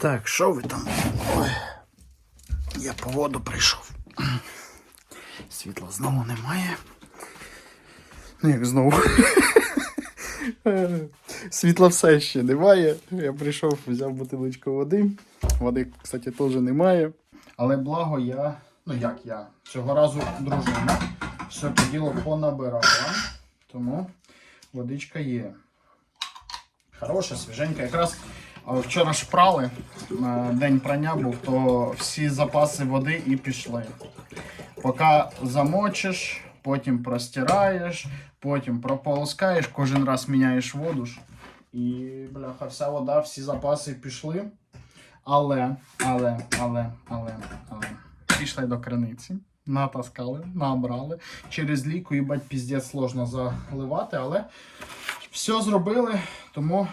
Так, що ви там? Ой. Я по воду прийшов. Світла знову немає. Ну як знову. Світла все ще немає. Я прийшов, взяв бутилочку води. Води, кстати, теж немає. Але благо я. Ну як я? Цього разу дружина. Все це діло понабирала. Тому водичка є. Хороша, свіженька. Якраз вчора ж прали, е, день прання був, то всі запаси води і пішли. Поки замочиш, потім простираєш, потім прополоскаєш, кожен раз міняєш воду. ж. І, бляха, вся вода, всі запаси пішли. Але, але, але, але, але. Пішли до криниці, натаскали, набрали. Через ліку, їбать, піздець сложно заливати, але все зробили, тому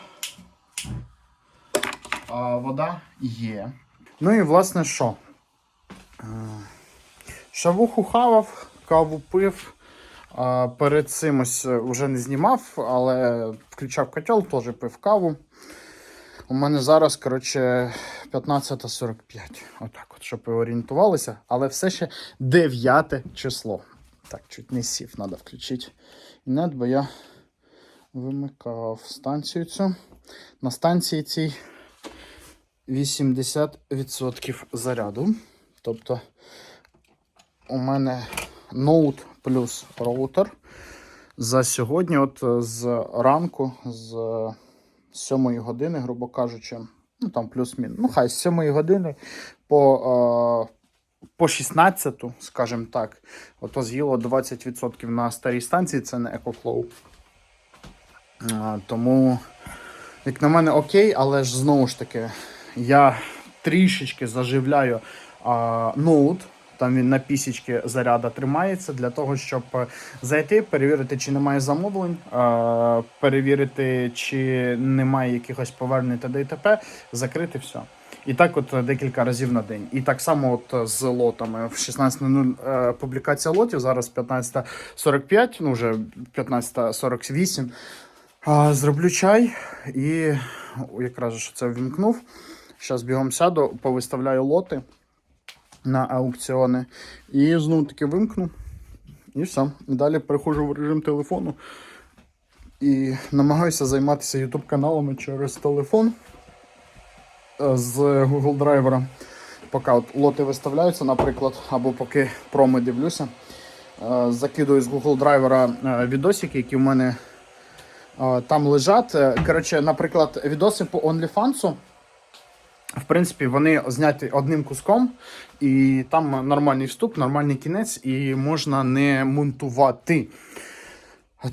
вода є. Ну і власне що? Е, Шавуху хавав, каву пив. Перед цим ось е, вже не знімав, але включав котел, теж пив каву. У мене зараз, коротше, 15.45. Отак, от, щоб ви орієнтувалися. Але все ще 9 число. Так, чуть не сів, треба включити інет, бо я вимикав станцію цю. На станції цій 80% заряду. Тобто у мене ноут плюс роутер. За сьогодні, от е, з ранку, з 7 години, грубо кажучи, ну там плюс-мінус. Ну, хай з 7 години по, е, по 16, скажімо так, ото з'їло 20% на старій станції, це не EcoFlow. Е, тому, як на мене, окей, але ж знову ж таки, я трішечки заживляю а, ноут. Там він на пісічки заряда тримається для того, щоб е, зайти, перевірити, чи немає замовлень, е, перевірити, чи немає якихось повернень та ДТП, закрити все. І так, от е, декілька разів на день. І так само, от з лотами в 16.00 е, публікація лотів, зараз 15.45, ну вже 15.48. Зроблю чай і якраз ж це вімкнув. Зараз бігом сяду, повиставляю лоти на аукціони. І знову таки вимкну. І все. Далі переходжу в режим телефону. І намагаюся займатися YouTube каналами через телефон е, з Google драйвера. Поки от лоти виставляються, наприклад, або поки проми дивлюся. Е, Закидую з Google драйвера відосики, які в мене е, там лежать. Коротше, наприклад, відоси по OnlyFans. В принципі, вони зняті одним куском, і там нормальний вступ, нормальний кінець, і можна не монтувати.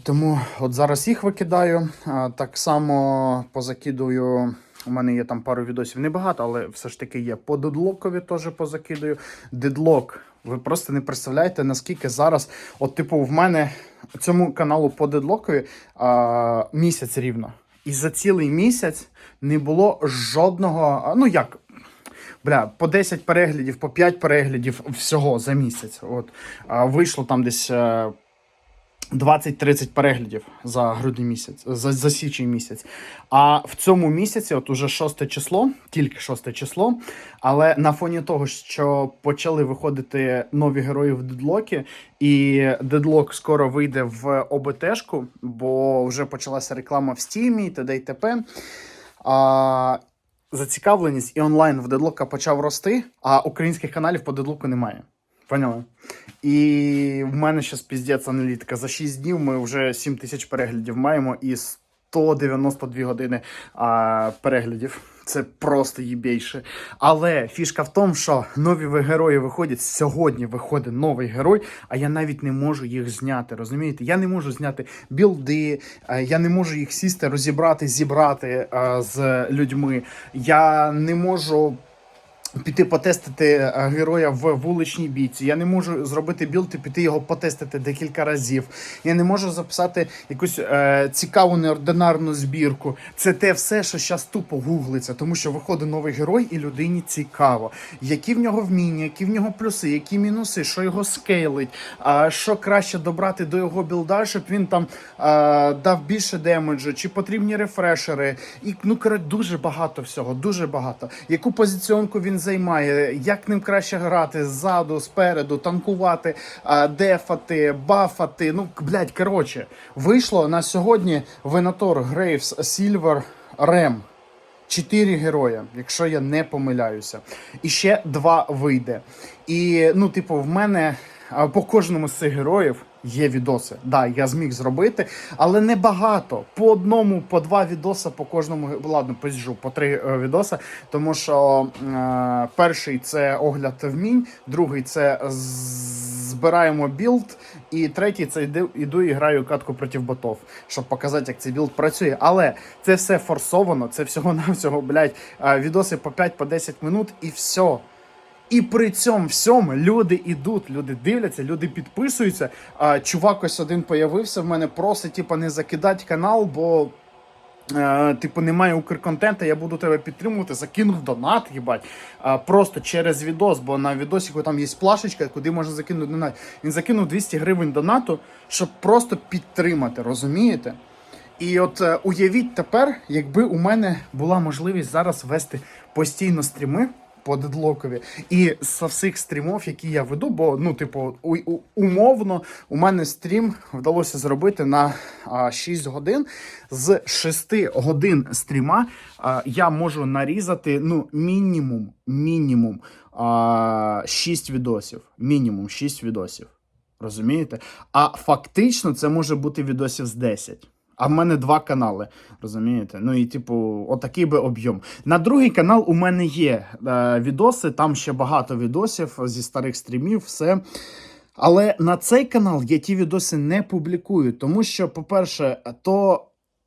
Тому от зараз їх викидаю. Так само позакидую. У мене є там пару відосів, небагато, але все ж таки є. По дедлокові теж позакидую. Дедлок. Ви просто не представляєте, наскільки зараз, от, типу, в мене цьому каналу по дедлокові а, місяць рівно. І за цілий місяць не було жодного. Ну як? Бля, по 10 переглядів, по 5 переглядів всього за місяць. От вийшло там десь е, 20-30 переглядів за грудний місяць, за, за січень місяць. А в цьому місяці, от уже 6 число, тільки 6 число. Але на фоні того, що почали виходити нові герої в дедлокі, і дедлок скоро вийде в ОБТшку, бо вже почалася реклама в Стімі, т.д. і т.п. А, зацікавленість і онлайн в дедлока почав рости, а українських каналів по дедлоку немає. Поняли? І в мене зараз піздець аналітика. За 6 днів ми вже 7 тисяч переглядів маємо і 192 години а, переглядів. Це просто їбейше. Але фішка в тому, що нові герої виходять. Сьогодні виходить новий герой, а я навіть не можу їх зняти. Розумієте? Я не можу зняти білди, е, я не можу їх сісти, розібрати, зібрати е, з людьми. Я не можу піти потестити е, героя в вуличній бійці. Я не можу зробити білд і піти його потестити декілька разів. Я не можу записати якусь е, цікаву неординарну збірку. Це те все, що зараз тупо гуглиться, тому що виходить новий герой, і людині цікаво. Які в нього вміння, які в нього плюси, які мінуси, що його скейлить, а що краще добрати до його білда, щоб він там е, дав більше демеджу, чи потрібні рефрешери. І ну коротше, дуже багато всього, дуже багато. Яку позиціонку він займає, як ним краще грати ззаду, спереду, танкувати, дефати, бафати. Ну, блядь, коротше, вийшло на сьогодні Венатор, Грейвс, Сільвер, Рем. Чотири героя, якщо я не помиляюся. І ще два вийде. І, ну, типу, в мене по кожному з цих героїв є відоси. Да, я зміг зробити, але не багато. По одному, по два відоса по кожному. Ладно, пизжу, по три е, відоса. Тому що е, перший це огляд вмінь, другий це збираємо білд, і третій це йду, іду і граю катку проти ботов, щоб показати, як цей білд працює. Але це все форсовано, це всього-навсього, блядь, е, відоси по 5-10 минут і все. І при цьому всьому люди ідуть, люди дивляться, люди підписуються. А чувак ось один появився в мене, просить, типу, не закидати канал, бо. Е, типу, немає укрконтента, я буду тебе підтримувати, закинув донат, їбать. Просто через відос, бо на відосіку там є плашечка, куди можна закинути донат. Він закинув 200 гривень донату, щоб просто підтримати, розумієте? І от е, уявіть тепер, якби у мене була можливість зараз вести постійно стріми по дедлокові, і з всіх стрімів, які я веду, бо ну, типу, у, у- умовно, у мене стрім вдалося зробити на а, 6 годин. З 6 годин стріма а, я можу нарізати ну, мінімум, мінімум а, 6 відосів. Мінімум 6 відосів. Розумієте? А фактично це може бути відосів з 10. А в мене два канали, розумієте? Ну і типу, отакий би об'єм. На другий канал у мене є е, відоси, там ще багато відосів зі старих стрімів, все. Але на цей канал я ті відоси не публікую, тому що, по-перше, то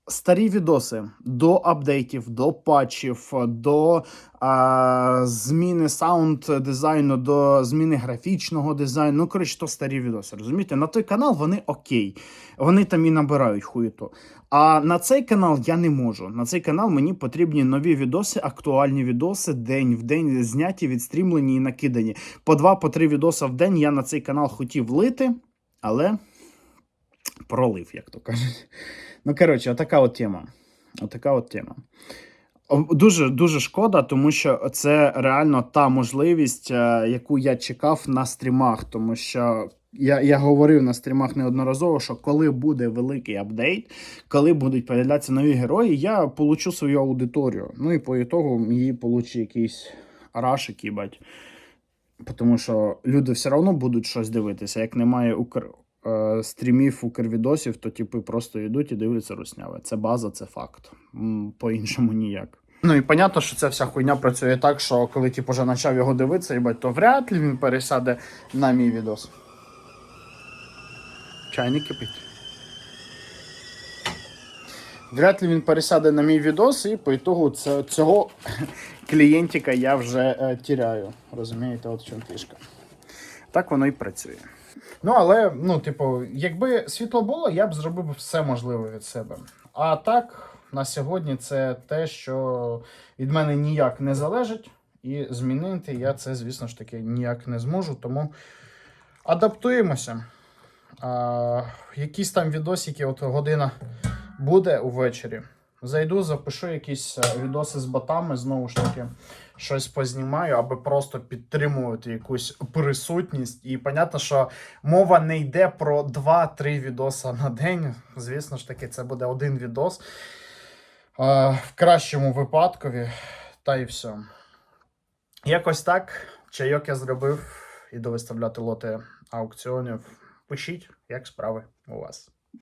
старі відоси до апдейтів, до патчів, до а, зміни саунд дизайну, до зміни графічного дизайну. Ну, коротше, то старі відоси. Розумієте? На той канал вони окей. Вони там і набирають хуєту. А на цей канал я не можу. На цей канал мені потрібні нові відоси, актуальні відоси, день в день зняті, відстрімлені і накидані. По два, по три відоси в день я на цей канал хотів лити, але пролив, як то кажуть. Ну, коротше, отака от тема. Отака от тема. Дуже дуже шкода, тому що це реально та можливість, е, яку я чекав на стрімах. Тому що я, я говорив на стрімах неодноразово, що коли буде великий апдейт, коли будуть появлятися нові герої, я получу свою аудиторію. Ну і по ітогу її получу якийсь рашик, їбать. Тому що люди все одно будуть щось дивитися. Як немає укр... е, стрімів, укрвідосів, то типи просто йдуть і дивляться русняве. Це база, це факт. По-іншому ніяк. Ну і понятно, що ця вся хуйня працює так, що коли типу, вже почав його дивитися, їбать, то вряд ли він пересяде на мій відос. Чайник кипить. Вряд ли він пересяде на мій відос, і по ітогу цього клієнтика я вже е, тіряю. Розумієте, от в чому фішка. Так воно і працює. Ну, але, ну, типу, якби світло було, я б зробив все можливе від себе. А так, на сьогодні це те, що від мене ніяк не залежить, і змінити я це, звісно ж таки, ніяк не зможу, тому адаптуємося. А, якісь там відосики, от година буде увечері. Зайду, запишу якісь е, відоси з ботами, знову ж таки, щось познімаю, аби просто підтримувати якусь присутність. І понятно, що мова не йде про 2-3 відоси на день. Звісно ж таки, це буде один відос. А, в кращому випадкові, та і все. Якось так. Чайок я зробив. Іду виставляти лоти аукціонів. Пишіть, як справи у вас.